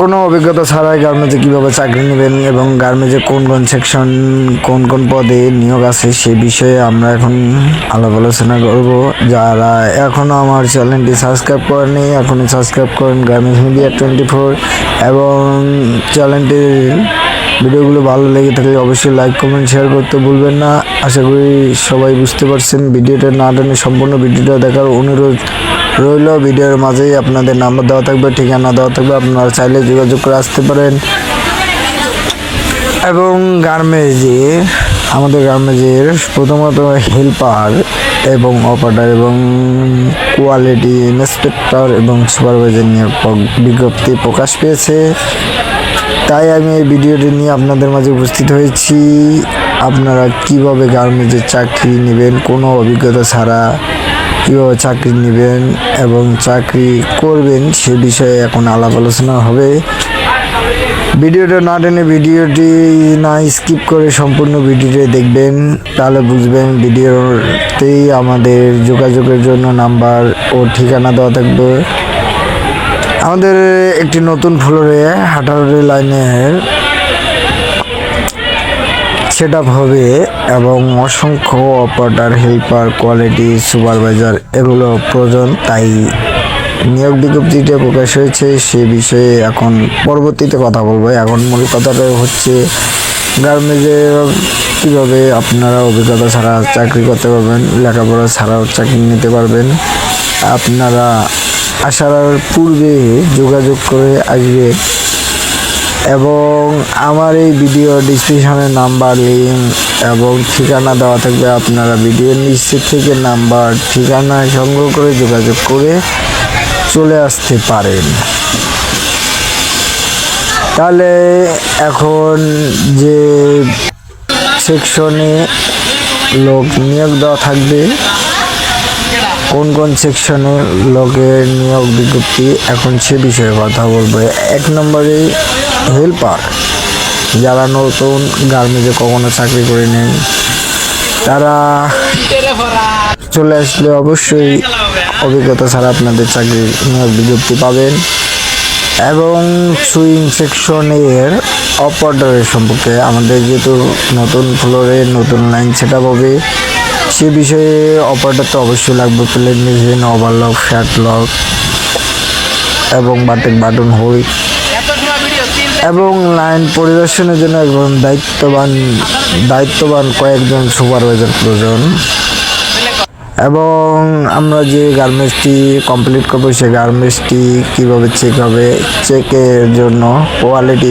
কোনো অভিজ্ঞতা ছাড়াই গার্মেন্টে কীভাবে চাকরি নেবেন এবং গার্মেন্টে কোন কোন সেকশন কোন কোন পদে নিয়োগ আছে সে বিষয়ে আমরা এখন আলাপ আলোচনা করব। যারা এখনও আমার চ্যানেলটি সাবস্ক্রাইব করেনি এখনই সাবস্ক্রাইব করেন গার্মেন্টস মিডিয়া টোয়েন্টি ফোর এবং চ্যানেলটির ভিডিওগুলো ভালো লেগে থাকলে অবশ্যই লাইক কমেন্ট শেয়ার করতে ভুলবেন না। আশা করি সবাই বুঝতে পারছেন। ভিডিওটা না টেনে সম্পূর্ণ ভিডিওটা দেখার অনুরোধ। রইল ভিডিওর মাঝেই আপনাদের নাম্বার দেওয়া থাকবে, ঠিকানা দেওয়া থাকবে, আপনারা চাইলে যোগাযোগ করে আসতে পারেন। এবং গার্মেজে, আমাদের গার্মেজের প্রথমত হেল্পার এবং অপারেটর এবং কোয়ালিটি ইন্সপেক্টর এবং সুপারভাইজার নিয়োগ প- বিজ্ঞপ্তি প্রকাশ পেয়েছে। তাই আমি এই ভিডিওটি নিয়ে আপনাদের মাঝে উপস্থিত হয়েছি। আপনারা কীভাবে গার্মেন্টসের চাকরি নেবেন, কোনো অভিজ্ঞতা ছাড়া কীভাবে চাকরি নেবেন এবং চাকরি করবেন সে বিষয়ে এখন আলাপ আলোচনা হবে। ভিডিওটা না টেনে ভিডিওটি না স্কিপ করে সম্পূর্ণ ভিডিওটি দেখবেন, তাহলে বুঝবেন ভিডিওতেই আমাদের যোগাযোগের জন্য নাম্বার ও ঠিকানা দেওয়া থাকবে। আমাদের একটি নতুন ফ্লোরে হাটারি লাইনের সেট হবে এবং অসংখ্য অপারেটর হেল্পার কোয়ালিটি সুপারভাইজার এগুলো প্রয়োজন। তাই নিয়োগ বিজ্ঞপ্তিটা প্রকাশ হয়েছে, সে বিষয়ে এখন পরবর্তীতে কথা বলব। এখন মূল কথাটা হচ্ছে গার্মেন্টে কীভাবে আপনারা অভিজ্ঞতা ছাড়া চাকরি করতে পারবেন, লেখাপড়া ছাড়াও চাকরি নিতে পারবেন। আপনারা আসার পূর্বে যোগাযোগ করে আসবেন এবং আমার এই ভিডিও ডিসক্রিপশনে নাম্বার লিঙ্ক এবং ঠিকানা দেওয়া থাকবে আপনারা ভিডিও নিচে থেকে নাম্বার ঠিকানা সংগ্রহ করে যোগাযোগ করে চলে আসতে পারেন। তাহলে এখন যে সেকশনে লোক নিয়োগ দেওয়া থাকবে, কোন কোন সেকশনে লোকের নিয়োগ বিজ্ঞপ্তি, এখন সে বিষয়ে কথা বলব। এক নম্বরে হেল্পার যারা নতুন গার্মেন্টে কখনো চাকরি করে নেন তারা চলে আসলে অবশ্যই অভিজ্ঞতা ছাড়া আপনাদের চাকরি নিয়োগ বিজ্ঞপ্তি পাবেন এবং সুইং সেকশনের অপারেটরের সম্পর্কে আমাদের যেহেতু নতুন ফ্লোরে নতুন লাইন সেট হবে, সে বিষয়ে অপারেটর তো অবশ্যই লাগবে plain machine overlock flat lock এবং বাটেন বাটন হুইল এবং লাইন পরিদর্শনের জন্য একজন দায়িত্ববান দায়িত্ববান কয়েকজন সুপারভাইজার প্রয়োজন। এবং আমরা যে গার্মেন্টসটি কমপ্লিট করব সেই গার্মেন্টসটি কীভাবে চেক হবে চেকের জন্য কোয়ালিটি